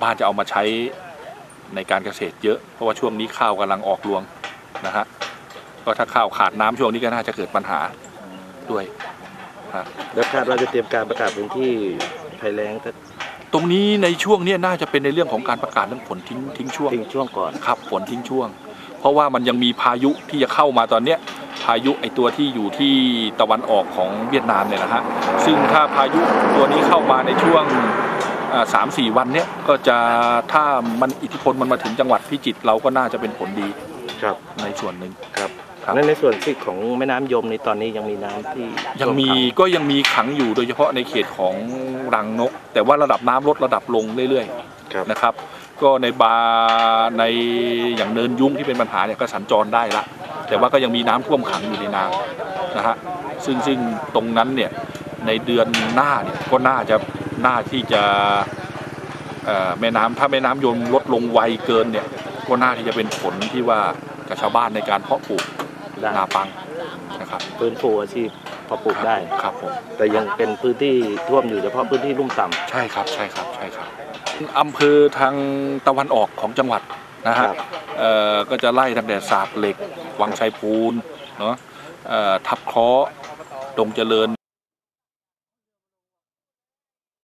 าวบ้านจะเอามาใช้ในการเกษตรเยอะ เพราะว่าช่วงนี้ข้าวกำลังออกรวงนะฮะก็ถ้าข้าวขาดน้ำช่วงนี้ก็น่าจะเกิดปัญหาด้วยแล้วคาดว่าจะเตรียมการประกาศพื้นที่ภัยแล้งสักตรงนี้ในช่วงเนี้ยน่าจะเป็นในเรื่องของการประกาศเรื่องฝนทิ้งทิ้งช่วงทิ้งช่วงก่อนครับฝนทิ้งช่วง เพราะว่ามันยังมีพายุที่จะเข้ามาตอนเนี้ยพายุไอตัวที่อยู่ที่ตะวันออกของเวียดนามเนี่ยนะฮะซึ่งถ้าพายุตัวนี้เข้ามาในช่วง สามสี่วันเนี้ยก็จะถ้ามันอิทธิพลมันมาถึงจังหวัดพิจิตรเราก็น่าจะเป็นผลดีครับในส่วนหนึ่งครับครับนั่นในส่วนที่ของแม่น้ำยมในตอนนี้ยังมีน้ำที่ยังมีท่วขังก็ยังมีขังอยู่โดยเฉพาะในเขตของรังนก แต่ว่าระดับน้ำลดระดับลงเรื่อยๆครับนะครับ ก็ในบาในอย่างเนินยุ้งที่เป็นปัญหาเนี่ยก็สัญจรได้ละแต่ว่าก็ยังมีน้ำท่วมขังอยู่ในนานะฮะซึ่งซึ่งตรงนั้นเนี่ยในเดือนหน้าเนี่ยก็น่าจะ น่าที่จะเอ่อแม่น้ำถ้าแม่น้ำยมลดลงไวเกินเนี่ยก็น่าที่จะเป็นผลที่ว่ากับชาวบ้านในการเพาะปลูกได้นาปังนะครับฟื้นฟูอาชีพพอปลูกได้ครับผมแต่ยังเป็นพื้นที่ท่วมอยู่เฉพาะพื้นที่ลุ่มต่ำใช่ครับใช่ครับใช่ครับอำเภอทางตะวันออกของจังหวัดนะฮะครับเอ่อก็จะไล่ตั้งแต่สากเหล็ก วังชัยภูนเนาะเอ่อทับเคราะห์ดงเจริญ